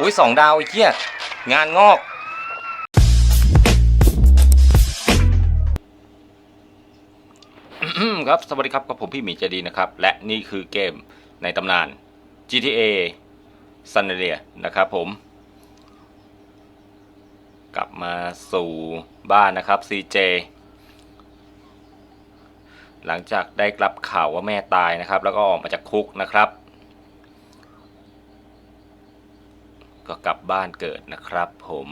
อุ้ยสองดาวไอ้เหี้ยงานงอก ครับ สวัสดีครับกับผมพี่หมีใจดีนะครับ และนี่คือเกมในตำนาน GTA San Andreas นะครับผม กลับมาสู่บ้านนะครับ CJ หลังจากได้กลับข่าวว่าแม่ตายนะครับ แล้วก็ออกมาจากคุกนะครับ ก็กลับบ้านเกิดนะครับผม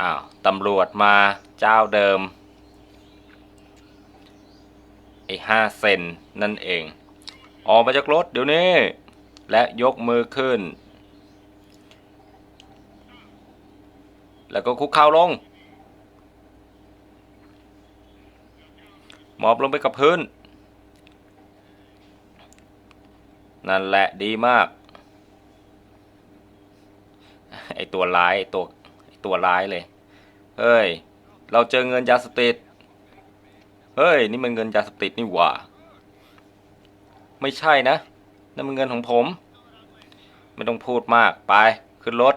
อ้าวตำรวจมาเจ้าเดิมไอ้ห้าเซนนั่นเอง ออกมาจากรถเดี๋ยวนี้ และยกมือขึ้น แล้วก็คุกเข่าลง หมอบลงไปกับพื้น นั่นแหละดีมาก ไอตัวร้ายไอตัวไอตัวร้ายเลย เฮ้ย เราเจอเงินยาสติดเฮ้ย นี่มันเงินยาสติดนี่หว่า ไม่ใช่นะนั่นมันเงินของผม ไม่ต้องพูดมากไป ขึ้นรถ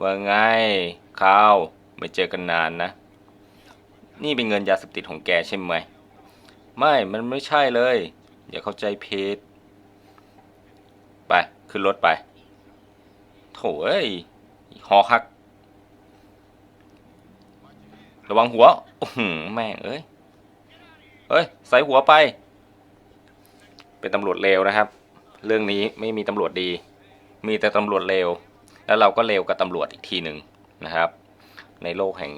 ว่าไงข้าวไม่เจอกันนานนะ นี่เป็นเงินยาสติดของแกใช่ไหม ไม่ มันไม่ใช่เลย อย่าเข้าใจผิดไป ขึ้นรถไป เอ้ยหอคัก ระวังหัวหืแม่งเอ้ยเอ้ย ใส่หัวไป เป็นตำรวจเลวนะครับ เรื่องนี้ไม่มีตำรวจดี มีแต่ตำรวจเลวแล้วเราก็เลวกับตำรวจอีกทีหนึ่งนะครับ ในโลกแห่ง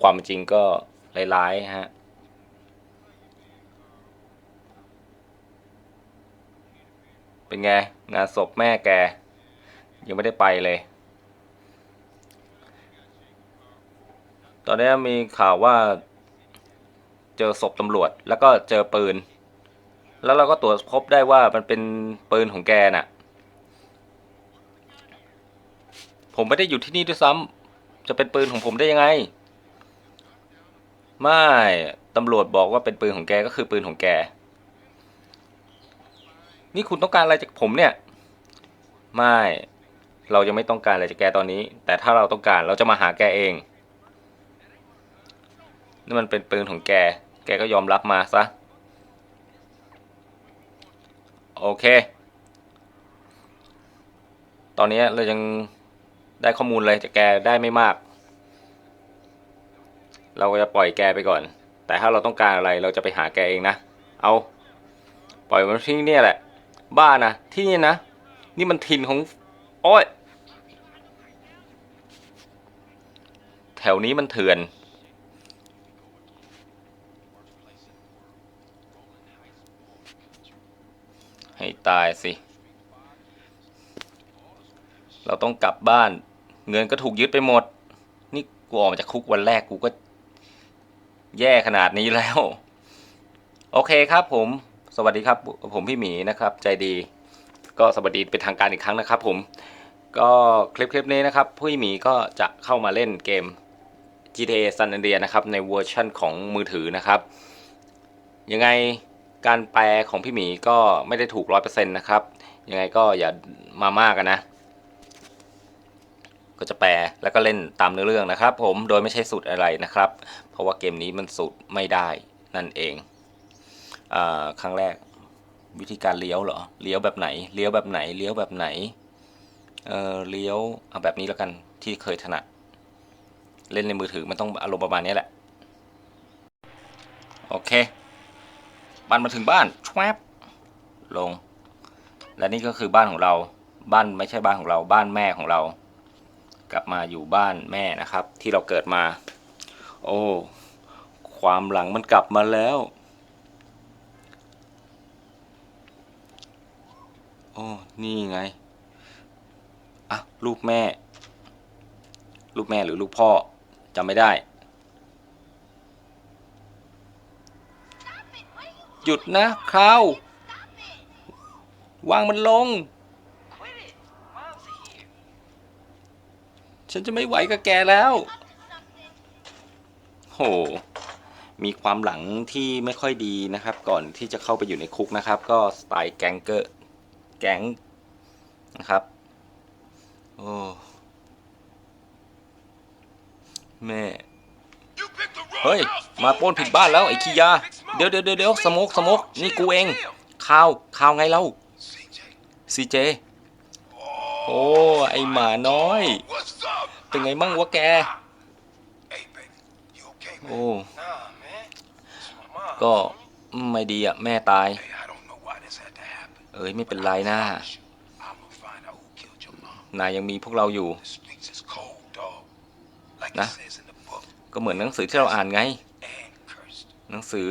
ความจริงก็ร้ายๆฮะเป็นไงงานศพแม่แก ยังไม่ได้ไปเลย ตอนนี้มีข่าวว่า เจอศพตำรวจแล้วก็เจอปืน แล้วเราก็ตรวจพบได้ว่ามันเป็นปืนของแกน่ะ ผมไม่ได้อยู่ที่นี่ด้วยซ้ำจะเป็นปืนของผมได้ยังไง ไม่ตำรวจบอกว่าเป็นปืนของแกก็คือปืนของแก นี่คุณต้องการอะไรจากผมเนี่ย ไม่ เรายังไม่ต้องการอะไรจากแกตอนนี้ แต่ถ้าเราต้องการเราจะมาหาแกเองนี่มันเป็นปืนของแก แกก็ยอมรับมาซะ โอเค ตอนนี้เรายังได้ข้อมูลอะไรจากแกได้ไม่มาก เราก็จะปล่อยแกไปก่อน แต่ถ้าเราต้องการอะไรเราจะไปหาแกเองนะ เอา ปล่อยมันที่นี่แหละ บ้านะ ที่นี่นะ นี่มันถิ่นของ โอ้ย แถวนี้มันเถื่อน ให้ตายสิ เราต้องกลับบ้าน เงินก็ถูกยึดไปหมด นี่กูออกมาจากคุกวันแรกกูก็ แย่ขนาดนี้แล้ว โอเคครับผม สวัสดีครับ ผมพี่หมีนะครับ ใจดีก็สวัสดีเป็นทางการอีกครั้งนะครับผม ก็คลิปคลิปนี้นะครับพี่หมีก็จะเข้ามาเล่นเกม GTA San Andreas นะครับในเวอร์ชั่นของมือถือนะครับ ยังไงการแปลของพี่หมีก็ไม่ได้ถูกร้อยเปอร์เซ็นต์นะครับ ยังไงก็อย่ามามากกันนะ ก็จะแปลแล้วก็เล่นตามเนื้อเรื่องนะครับ ผมโดยไม่ใช่สูตรอะไรนะครับ เพราะว่าเกมนี้มันสูตรไม่ได้นั่นเองอครั้งแรกวิธีการเลี้ยวเหรอ เลี้ยวแบบไหน เลี้ยวแบบไหน เลี้ยวแบบไหน เออเลี้ยวเอาแบบนี้แล้วกันที่เคยถนัด เล่นในมือถือมันต้องอารมณ์ประมาณนี้แหละ โอเคบันมาถึงบ้านชวบลง และนี่ก็คือบ้านของเราบ้านไม่ใช่บ้านของเราบ้านแม่ของเรา กลับมาอยู่บ้านแม่นะครับ ที่เราเกิดมา โอ้ความหลังมันกลับมาแล้ว โอ้นี่ไง ลูกแม่ ลูกแม่หรือลูกพ่อจำไม่ได้ หยุดนะคราววางมันลง ฉันจะไม่ไหวกับแกแล้ว โห มีความหลังที่ไม่ค่อยดีนะครับ ก่อนที่จะเข้าไปอยู่ในคุกนะครับ ก็สไตล์แก๊งเกอร์ แก๊งนะครับ โอ้แม่ เฮ้ย มาปล้นผิดบ้านแล้วไอ้ขี้ยา เดี๋ยวเดี๋ยวเดี๋ยวเดี๋ยวสโมกสโมกนี่กูเองข่าวข่าวไงเล่าซีเจ โอ้ ไอหมาน้อย เป็นไงมั่งวะแก โอ้ ก็ไม่ดีอะ แม่ตาย เอ้ย ไม่เป็นไรนะ นายยังมีพวกเราอยู่นะก็เหมือนหนังสือที่เราอ่านไง หนังสือ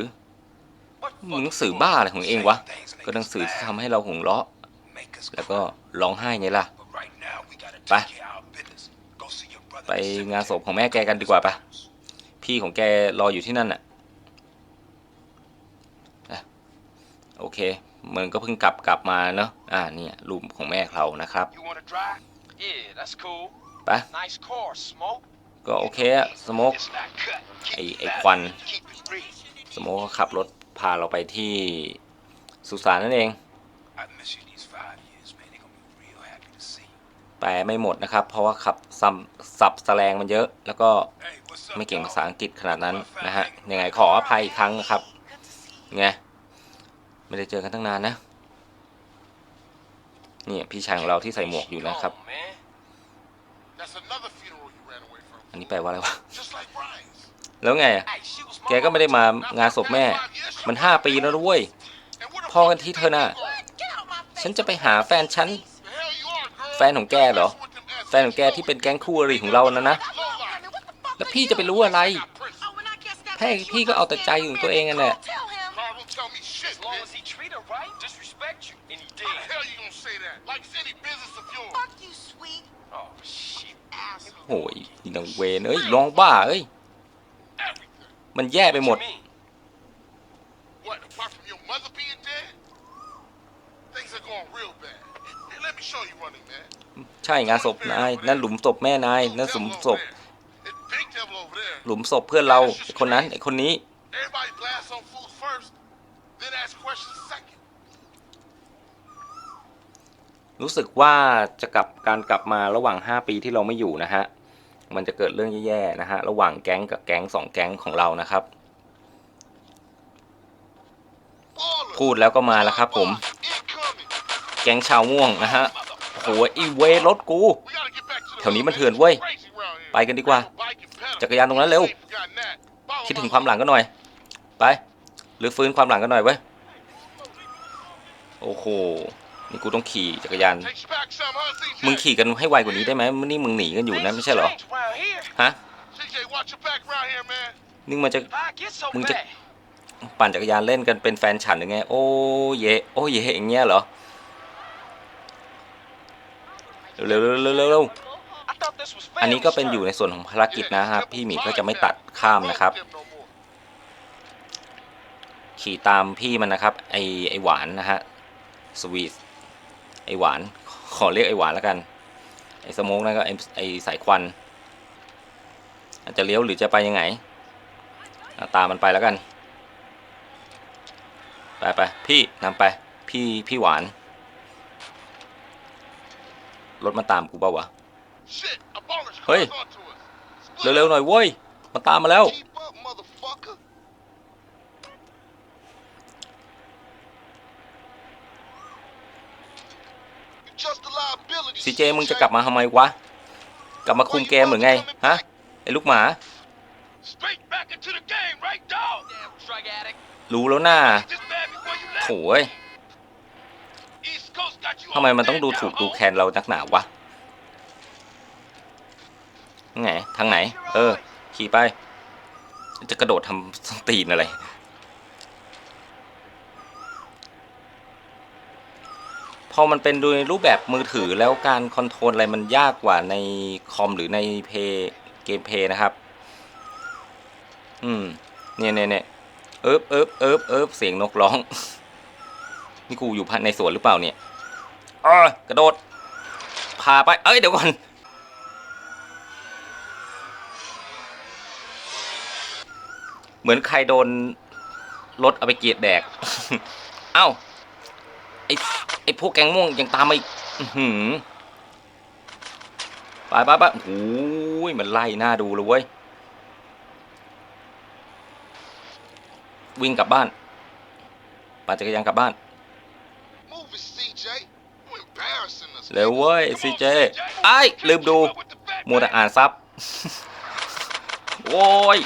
หนังสือบ้าอะไรของเองวะ ก็หนังสือที่ทำให้เราหงเราะ แล้วก็ร้องไห้ไงล่ะ ไป ไปงานศพของแม่แกกันดีกว่าปะพี่ของแกรออยู่ที่นั่นน่ะอะโอเค มันก็เพิ่งกลับกลับมาเนาะ อ่า เนี่ยรูปของแม่เรานะครับ You want to drive? Yeah, that's cool. ไป Nice car, smoke. ก็โอเคอะสโมก It's not cut. Keep Ey, it ey, valid. Juan. Keep it real. สโมกก็ขับรถพาเราไปที่สุสานนั่นเอง I miss you these five years, man. They're gonna be real happy to see you. แปลไม่หมดนะครับ เพราะว่าขับซับสับแสลงมันเยอะ แล้วก็ Hey, what's up? ไม่เก่ง dawg? ภาษาอังกฤษขนาดนั้นนะฮะ ยังไงขออภัยอีกครั้งนะครับ ไง ไม่ได้เจอกันตั้งนานนะ นี่พี่ชายของเราที่ใส่หมวกอยู่นะครับ Come on, man. That's another funeral you ran away from. อันนี้แปลว่าอะไรวะ Just like Brian's. แล้วไงอะ Hey, she was แกก็ไม่ได้มางานศพแม่ มันห้าปีแล้วนะเว้ย And where the พอ fuck กัน you ที่ think เธอน่ะ you going? ฉันจะไปหาแฟนฉัน The hell you are, girl. แฟนของแกเหรอ แฟนของแกที่เป็นแก๊งคู่อริของเรานะนะ แล้วพี่จะไปรู้อะไรแพ่พี่ก็เอาแต่ใจของตัวเองอะเนี่ย Carl say that? Like it's any business of yours. Fuck you, sweet Oh shit. asshole. โหยอีนังเวนเอ้ยร้องบ้าเอ้ย Everything. มันแย่ไปหมด What you mean? What, apart from your mother being dead? Things are going real bad. Hey, let me show you running, man. ใช่งานศพนาย นั่นหลุมศพแม่นาย นั่นหลุมศพ It's big devil over there. หลุมศพเพื่อนเราไอ้คนนั้นไอ้คนนี้ Everybody blast on food รู้สึกว่าจะกลับการกลับมาระหว่าง 5 ปีที่เราไม่อยู่นะฮะ มันจะเกิดเรื่องแย่ๆนะฮะ ระหว่างแก๊งกับแก๊งสองแก๊งของเรานะครับ พูดแล้วก็มาแล้วครับผม แก๊งชาวม่วงนะฮะโอ้โหอีเวรถกู แถวนี้มันเถื่อนเว้ย ไปกันดีกว่า จักรยานตรงนั้นเร็ว คิดถึงความหลังกันหน่อย ไป หรือฟื้นความหลังกันหน่อยเว้ย โอ้โห นี่กูต้องขี่จักรยาน Takes you back some, huh, CJ? มึงขี่กันให้ไวกว่านี้ได้ไหมนี่มึงหนีกันอยู่นะ Things ไม่ใช่เหรอ change around here. ฮะ CJ, watch your back around here, man. นี่มันจะ Why get so มึงจะ bad? ปั่นจักรยานเล่นกันเป็นแฟนฉันหรือไง โอ้เย โอ้เยอย่างเงี้ยเหรอ เร็วๆเร็วๆเร็วๆเร็ว I thought this was ๆอันนี้ family ก็เป็นอยู่ style. ในส่วนของภารกิจนะครับ พี่หมีก็จะไม่ตัดข้ามนะครับ ขี่ตามพี่มันนะครับ ไอไอหวานนะฮะสวีท ไอหวาน ขอเรียกไอหวานแล้วกัน ไอสโมกนั่นก็ไอไอสายควันอาจจะเลี้ยวหรือจะไปยังไงอะตามมันไปแล้วกัน ไปไปพี่นำไป พี่พี่หวาน รถมาตามกูเปล่าวะ Shit, a baller's Hey. close onto us. Split เร็วๆหน่อยเว้ยมาตามมาแล้ว Keep up, motherfucker. You're just a liability, ซีเจมึงจะกลับมาทำไมวะ กลับมาคุมเกมหรือไง ฮะ ไอ้ลูกหมา รู้แล้วน่าโถยทำไมมันต้องดูถูกดูแคลนเรานักหนาวะ ไง ทางไหน เออ ขี่ไป จะกระโดดทำสตีนอะไร พอมันเป็นโดยรูปแบบมือถือแล้วการคอนโทรลอะไรมันยากกว่าในคอมหรือในเพย์เกมเพย์นะครับ อืม เนี่ยเนี่ยเนี่ยเอิบเอิบเอิบเอิบเสียงนกร้อง นี่กูอยู่ภายในสวนหรือเปล่าเนี่ยเออกระโดด พาไป เอ้ย เดี๋ยวก่อน เหมือนใครโดนรถเอาไปเกียดแดก เอ้า ไอ้ ไอ้พวกแกงม่วงยังตามมาอีกหือไปไปไปโอ้ยมันไล่หน้าดูเลยเว้ย วิ่งกลับบ้านปั่นจักรยานกลับบ้าน เร็วเว้ยซีเจไอ้ลืมดูมัวแต่อ่านซับโอ้ย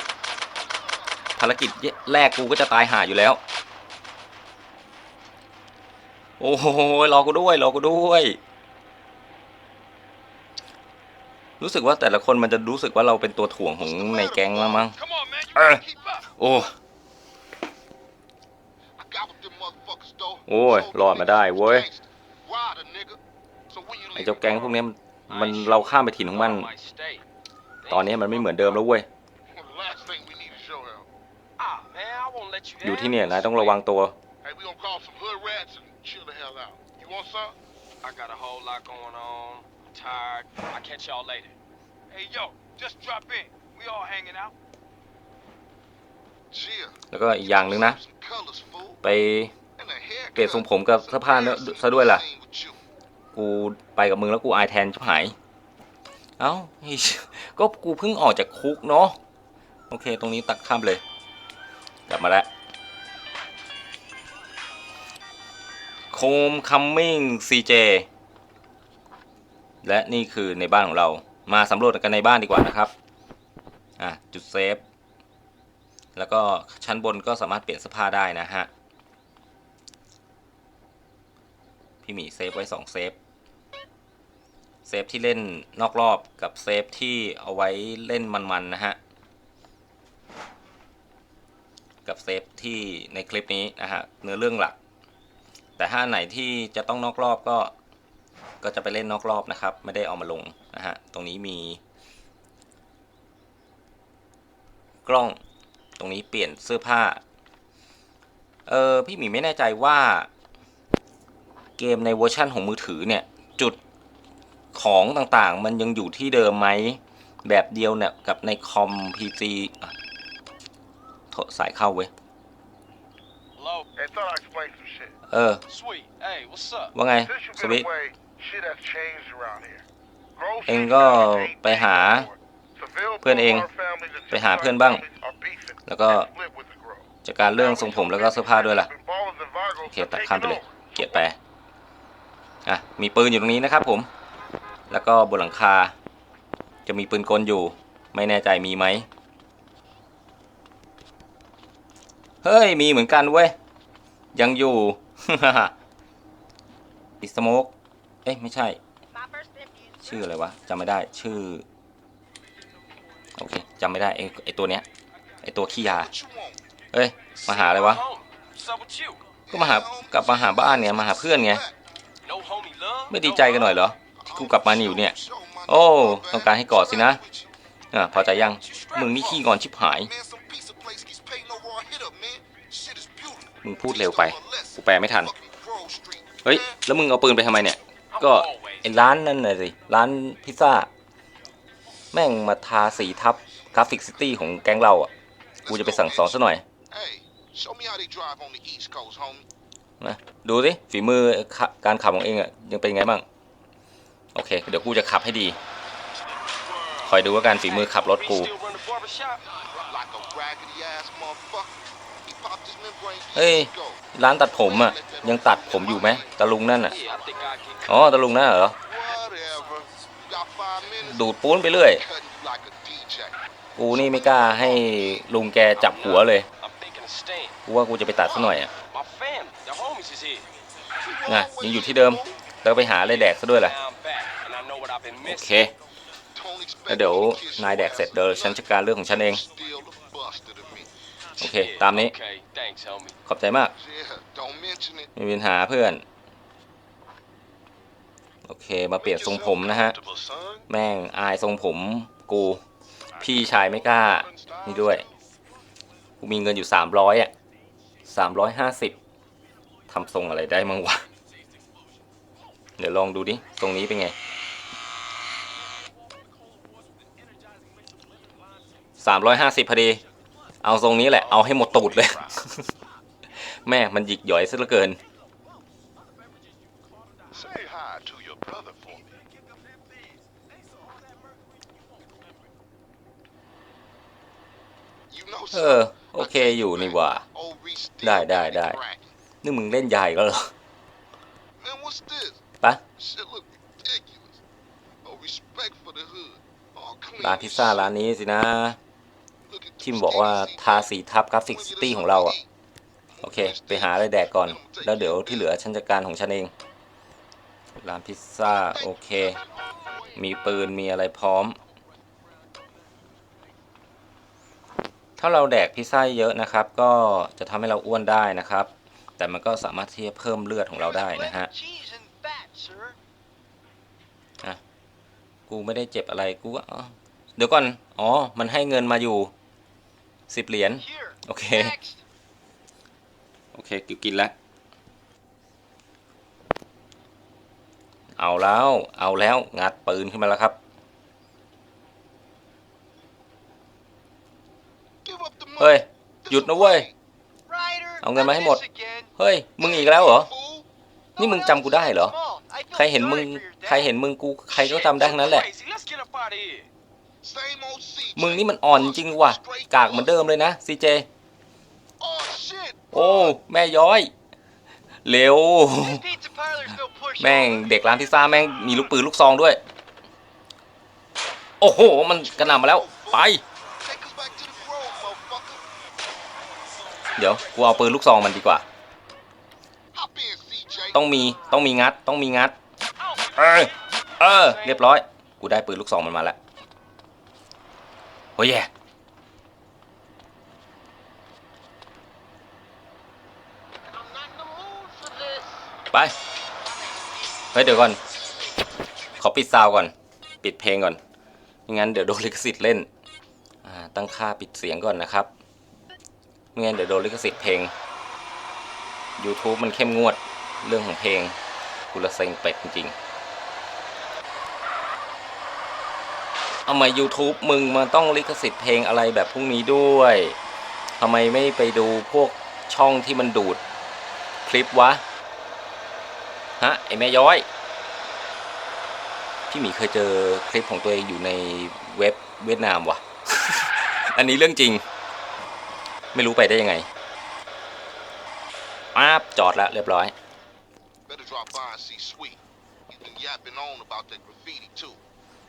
ภารกิจแรกกูก็จะตายหาอยู่แล้ว โอ้โหรอกูด้วยรอกูด้วย รู้สึกว่าแต่ละคนมันจะรู้สึกว่าเราเป็นตัวถ่วงของในแก๊งแล้วมั้ง Come on, man. You Uh. gotta keep up. โอ้ I got with them motherfuckers, though. โอ้ยรอดมาได้เว้ย Rider, nigga. So when you ไอ้ leave เจ้าแก๊งพวกเนี้ยมันมันเราข้ามไปถิ่นของมัน Might stay. ตอนนี้มันไม่เหมือนเดิมแล้วเว้ย Well, the last thing we need is your help. Ah, man, I won't let you อยู่ down. ที่เนี่ยนายต้องระวังตัว Hey, we gonna call some hood rats and chill the hell out. You want some? I got a whole lot going on. I'm tired. I'll catch y'all later. Hey, yo, just drop in. We all hanging out. Chill. แล้วก็อีกอย่างหนึ่งนะ Some colors, fool. ไป And a haircut. เปลี่ยนทรงผมกับเสื้อผ้าเนอะซะด้วยล่ะ Seen with you. กูไปกับมึงแล้วกูอายแทนชิบหาย เอ้าเฮ้ยก็กูเพิ่งออกจากคุกเนาะ โอเค ตรงนี้ตักข้ามเลย กลับมาแล้ว โคมคัมมิ่งซีเจและนี่คือในบ้านของเรามาสำรวจกันในบ้านดีกว่านะครับอะจุดเซฟ แล้วก็ชั้นบนก็สามารถเปลี่ยนเสื้อผ้าได้นะฮะ พี่หมีเซฟไว้สองเซฟ เซฟที่เล่นนอกรอบกับเซฟที่เอาไว้เล่นมันๆนะฮะ กับเซฟที่ในคลิปนี้นะฮะ เนื้อเรื่องหลัก แต่ถ้าไหนที่จะต้องนอกรอบก็ ก็จะไปเล่นนอกรอบนะครับ ไม่ได้เอามาลงนะฮะ ตรงนี้มี กล้อง ตรงนี้เปลี่ยนเสื้อผ้า เออพี่หมีไม่แน่ใจว่าเกมในเวอร์ชั่นของมือถือเนี่ย จุดของต่างๆ มันยังอยู่ที่เดิมไหม แบบเดียวเนี่ยกับในคอม PC อะโทสายเข้าเว้ย Hello? Hey, thought I explained some. เออ Sweet. Hey, what's up? ว่าไง Since you've สวิต been away, shit has changed around here. Groceries เองก็ now ain't ไปหา big anymore. Seville เพื่อนเอง Boulevard families and ไปหา Jackson เพื่อนบ้าง families are beefing แล้วก็ and split with the Grove. จัดการเรื่องทรงผมแล้วก็เสื้อผ้าด้วยล่ะ Ballers and Virgos โอเค are ตัด taking ข้ามไปเลย over. เกลียดไปอะ มีปืนอยู่ตรงนี้นะครับผม แล้วก็บนหลังคา จะมีปืนกลอยู่ ไม่แน่ใจมีไหม เฮ้ย มีเหมือนกันเว้ย ยังอยู่ ดิสโมกเอ้ยไม่ใช่ ชื่ออะไรวะจำไม่ได้ชื่อ โอเคจำไม่ได้ไอ้ไอตัวเนี้ยไอตัวขี้ยา เอ้ย มาหาอะไรวะ ก็มาหากลับมาหาบ้านเนี่ยมาหาเพื่อนไง ไม่ดีใจกันหน่อยเหรอที่กูกลับมาอยู่เนี่ย โอ้ ต้องการให้กอดสินะอะพอใจยัง มึงนี่ขี้งอนชิบหาย มึงพูดเร็วไป กูแปลไม่ทัน เฮ้ย แล้วมึงเอาปืนไปทำไมเนี่ย ก็ไอ้ร้านนั่นน่ะสิ ร้านพิซซ่า แม่งมาทาสีทับกราฟิกซิตี้ของแก๊งเราอะ กูจะไปสั่งสอนซะหน่อย นะ ดูสิ ฝีมือการขับของเองอะ ยังเป็นไงบ้าง โอเค เดี๋ยวกูจะขับให้ดี คอยดูว่าการฝีมือขับรถกู เฮ้ย ago. ร้านตัดผมอะ ยังตัดผมอยู่ไหมตะลุงนั่นอะ Yeah, I think I get อ๋อ ตะลุงนั่นเหรอ Whatever. You got five minutes. ดูดปูนไปเรื่อย Cutting you like a DJ. กูนี่ไม่กล้าให้ลุงแกจับหัวเลย I'm thinking of staying. กูว่ากูจะไปตัดซะหน่อยอะ My family, the homies is here. นะยังอยู่ที่เดิม แล้วไปหาอะไรแดกซะด้วยแหละ Now I'm back, and I know what I've been โอ missing. เค แล้วเดี๋ยวนายแดกเสร็จเดี๋ยวฉันจัดการเรื่องของฉันเอง โอเค ตามนี้ ขอบใจมาก ไม่มีปัญหาเพื่อน โอเค มาเปลี่ยนทรงผมนะฮะ แม่งอายทรงผมกู พี่ชายไม่กล้า นี่ด้วย กูมีเงินอยู่สามร้อยอะสามร้อยห้าสิบทำทรงอะไรได้มั้งวะ เดี๋ยวลองดูดิ ตรงนี้เป็นไงสามร้อยห้าสิบพอดี เอาทรงนี้แหละ เอาให้หมดตูดเลย แม่มันหยิกหย่อยซะเหลือเกิน Say hi, to your brother for me. เออ โอเคอยู่นี่หว่า ได้ได้ได้ นี่มึงเล่นใหญ่ก็เหรอ Man, what's this? ปะ Shit look ridiculous. No respect for the hood. All clean ร้านพิซซ่าร้านนี้สินะ Look at ที่มึงบอกว่าทาสีทับกราฟิกซิตี้ของเราอะโอเค ไปหาอะไรแดกก่อน แล้วเดี๋ยวที่เหลือฉันจัดการของฉันเอง ร้านพิซซ่า โอเค มีปืนมีอะไรพร้อม ถ้าเราแดกพิซซ่าเยอะนะครับ ก็จะทำให้เราอ้วนได้นะครับ แต่มันก็สามารถที่จะเพิ่มเลือดของเราได้นะฮะกูไม่ได้เจ็บอะไรกูก็เดี๋ยวก่อน อ๋อ มันให้เงินมาอยู่ สิบเหรียญ โอเค โอเค กินกินแล้ว เอาแล้ว เอาแล้ว งัดปืนขึ้นมาแล้วครับ เฮ้ย หยุดนะเว้ย Ryder. Ông nghe not máy hết một. this again. เฮ้ย มึงอีกแล้วเหรอ นี่มึงจำกูได้เหรอ ใครเห็นมึง ใครเห็นมึงกู ใครก็จำได้ทั้งนั้นแหละ มึงนี่มันอ่อนจริงว่ะ กากเหมือนเดิมเลยนะซีเจ โอ้ แม่ย้อย เร็ว แม่งเด็กร้านพิซซ่าแม่งมีลูกปืนลูกซองด้วย โอ้โห มันกระหน่ำมาแล้ว ไป เดี๋ยว กูเอาปืนลูกซองมันดีกว่า ต้องมี ต้องมีงัด ต้องมีงัด เออ เออ เรียบร้อย กูได้ปืนลูกซองมันมาแล้ว โอ้ยแย่ I'm not in the mood for this. ไปเฮ้ยเดี๋ยวก่อน ขอปิดซาวก่อน ปิดเพลงก่อนไม่งั้นเดี๋ยวโดนลิขสิทธิ์เล่น อ่า ตั้งค่าปิดเสียงก่อนนะครับไม่งั้นเดี๋ยวโดนลิขสิทธิ์เพลง YouTube มันเข้มงวดเรื่องของเพลงกูละเซ็งเป็ดจริงๆ เอาม YouTube มึงมาต้องลิขสิทธิ์เพลงอะไรแบบพวกนี้ด้วยทำไมไม่ไปดูพวกช่องที่มันดูดคลิปวะ ฮะ ไอแม่ย้อย พี่หมีเคยเจอคลิปของตัวเองอยู่ในเว็บเวียดนามวะอันนี้เรื่องจริง ไม่รู้ไปได้ยังไงป๊าบจอดแล้วเรียบร้อย Better drop by and see Sweet. He's been yapping on about that graffiti too.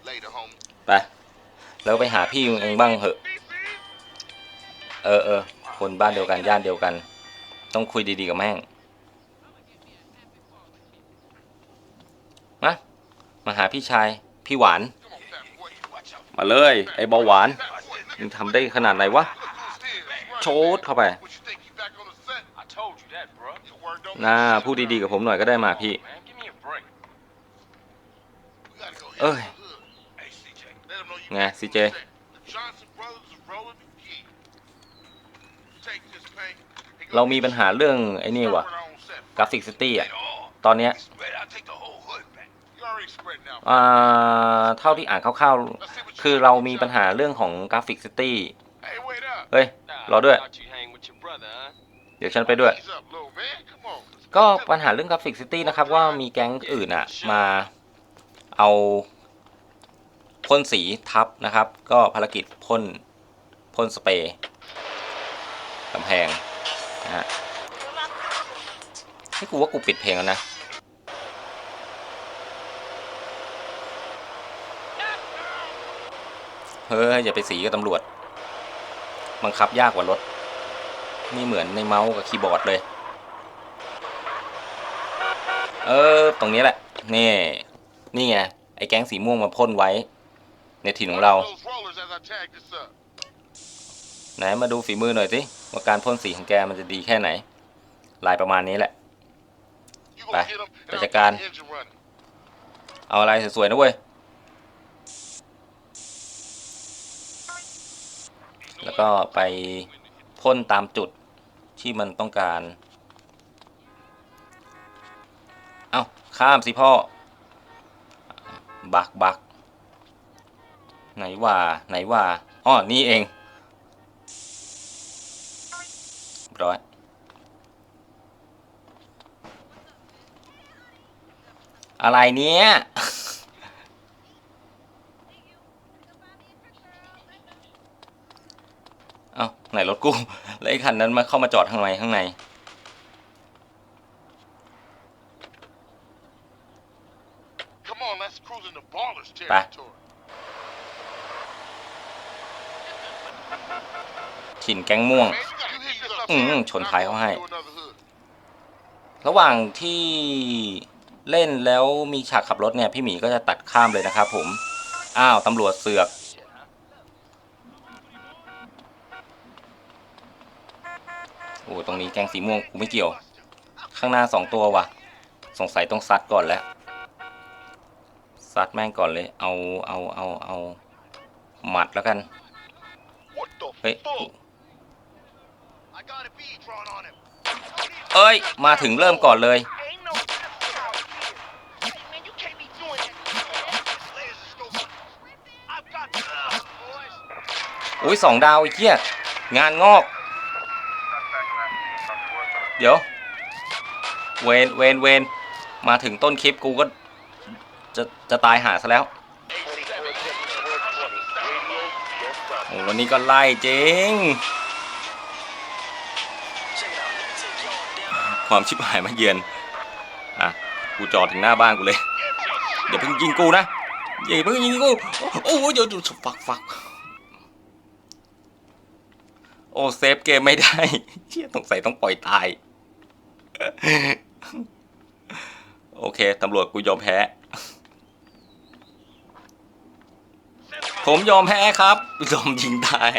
Later, homie. ไป แล้วไปหาพี่มึงเองบ้างเหอะ เออเออคนบ้านเดียวกันย่านเดียวกัน ต้องคุยดีๆกับแม่ง มา มาหาพี่ชาย พี่หวาน มาเลย ไอ้เบาหวาน มึงทำได้ขนาดไหนวะ โชดเข้าไป น่า พูดดีๆกับผมหน่อยก็ได้มาพี่ Man, give me a break. here. We gotta go hit Ơi. the hood. Hey, CJ. ไงซีเจเรามีปัญหาเรื่องไอ้นี่วะกราฟิกซิตี้อะ ตอนเนี้ยเท่าที่อ่านคร่าวๆ คือเรามีปัญหาเรื่องของกราฟิกซิตี้ เฮ้ย รอด้วย เดี๋ยวฉันไปด้วย ก็ปัญหาเรื่องกราฟิกซิตี้นะครับว่ามีแก๊งอื่นอะ มาเอา พ่นสีทับนะครับ ก็ภารกิจพ่นพ่นสเปรย์กำแพงนะฮะให้กูว่ากูปิดเพลงแล้วนะเฮ้ยอย่าไปสีกับตำรวจ บังคับยากกว่ารถ นี่เหมือนในเมาส์กับคีย์บอร์ดเลย เออ ตรงนี้แหละ นี่ นี่ไง ไอ้แก๊งสีม่วงมาพ่นไว้ ในถิ่นของเรา Those rollers as I tag this up. ไหนมาดูฝีมือหน่อยสิว่าการพ่นสีของแกมันจะดีแค่ไหน ลายประมาณนี้แหละ You Bye. gonna hit 'em, and Bye, I'll keep Jacan. the engine running. เอาอะไรสวยๆนะเว้ย แล้วก็ไปพ่นตามจุดที่มันต้องการ เอ้า ข้ามสิพ่อ บักบัก ไหนว่าไหนว่าอ้อนี่เองร้อยอะไรเนี้ยเอ้าไหนรถกู แล้วไอ้คันนั้นมาเข้ามาจอดข้างในข้างใน ถิ่นแก๊งม่วง อืมชนท้ายเขาให้ ระหว่างที่เล่นแล้วมีฉากขับรถเนี่ยพี่หมีก็จะตัดข้ามเลยนะครับผม อ้าวตำรวจเสือก โอ้ตรงนี้แกงสีม่วงกูไม่เกี่ยว ข้างหน้าสองตัวว่ะ สงสัยต้องซัดก่อนแล้ว ซัดแม่งก่อนเลย เอาเอาเอาเอาหมัดแล้วกัน เฮ้ย fuck? I got a bead drawn on him. เอ้ย มาถึงเริ่มก่อนเลย Ain't no pistol out here. Hey, man, you can't be doing that. This laser scope. I've got the boys. อุ้ยสองดาวไอ้เหี้ยงานงอก เดี๋ยว เวนเวนเวนมาถึงต้นคลิปกูก็ จะจะตายหาซะแล้วโอ้วันนี้ก็ไล่จริง ความชิบหายมาเยือนอะกูจอดถึงหน้าบ้านกูเลยเดี๋ยวเพิ่งยิงกูนะอย่าเพิ่งยิงกูโอ้โหเดี๋ยวเดี๋ยวฟักฟักโอ้เซฟเกมไม่ได้เชี่ยสงสัยต้องปล่อยตาย โอเคตำรวจกูยอมแพ้ ผมยอมแพ้ครับ ยอมยิงตาย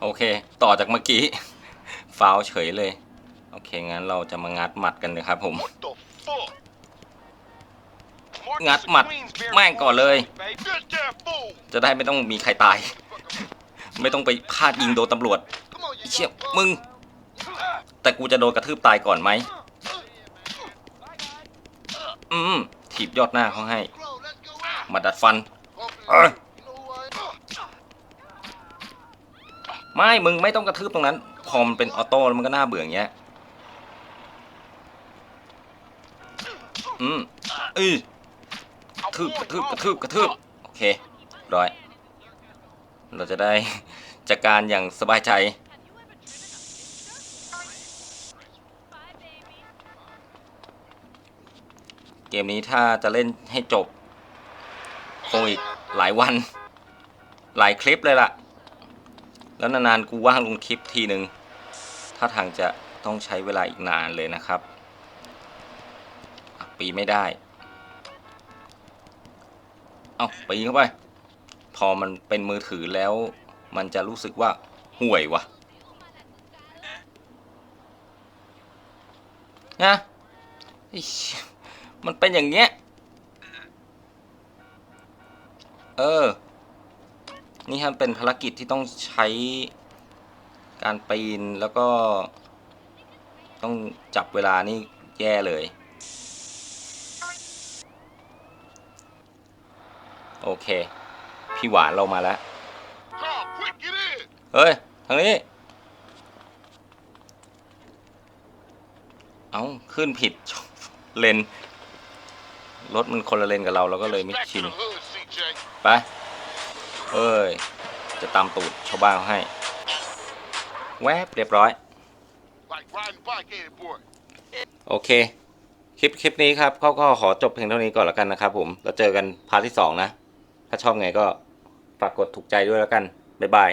โอเค ต่อจากเมื่อกี้ ฟาวเฉยเลย โอเค งั้นเราจะมางัดหมัดกันเลยครับผม งัดหมัดแม่งก่อนเลย จะได้ไม่ต้องมีใครตาย ไม่ต้องไปพลาดยิงโดนตำรวจไอ้เชี่ยมึง แต่กูจะโดนกระทืบตายก่อนไหม อืมถีบยอดหน้าเขาให้ มาดัดฟันไม่ มึงไม่ต้องกระทืบตรงนั้น อมันเป็นออโต้แล้วมันก็น่าเบื่ออย่างเงี้ย อืมอือกระทืบกระทืบกระทืบกระทืบโอเคร้อย เราจะได้ จัดการอย่างสบายใจ เกมนี้ถ้าจะเล่นให้จบ คงอีกหลายวัน หลายคลิปเลยล่ะ แล้วนานๆ กูว่างลงคลิปทีหนึ่ง ถ้าทางจะต้องใช้เวลาอีกนานเลยนะครับ ปีไม่ได้ เอาปีเข้าไป พอมันเป็นมือถือแล้ว มันจะรู้สึกว่าห่วยวะนะมันเป็นอย่างเงี้ย เออ นี่ครับเป็นภารกิจที่ต้องใช้ การปีนแล้วก็ ต้องจับเวลานี่แย่เลย โอเค พี่หวานเรามาแล้ว เฮ้ย ทางนี้ เอาขึ้นผิด เลนรถมันคนละเลนกับเรา เราก็เลยไม่ชิน ไป เอ้ย จะตามตูดชาวบ้านเขาให้ แวบเรียบร้อย Like riding bike, ain't it, boy? โอเค คลิป คลิปนี้ครับเขาก็ขอจบเพียงเท่านี้ก่อนแล้วกันนะครับผมแล้วเจอกันพาร์ทที่สองนะ ถ้าชอบไงก็ฝากกดถูกใจด้วยแล้วกัน บ๊ายบาย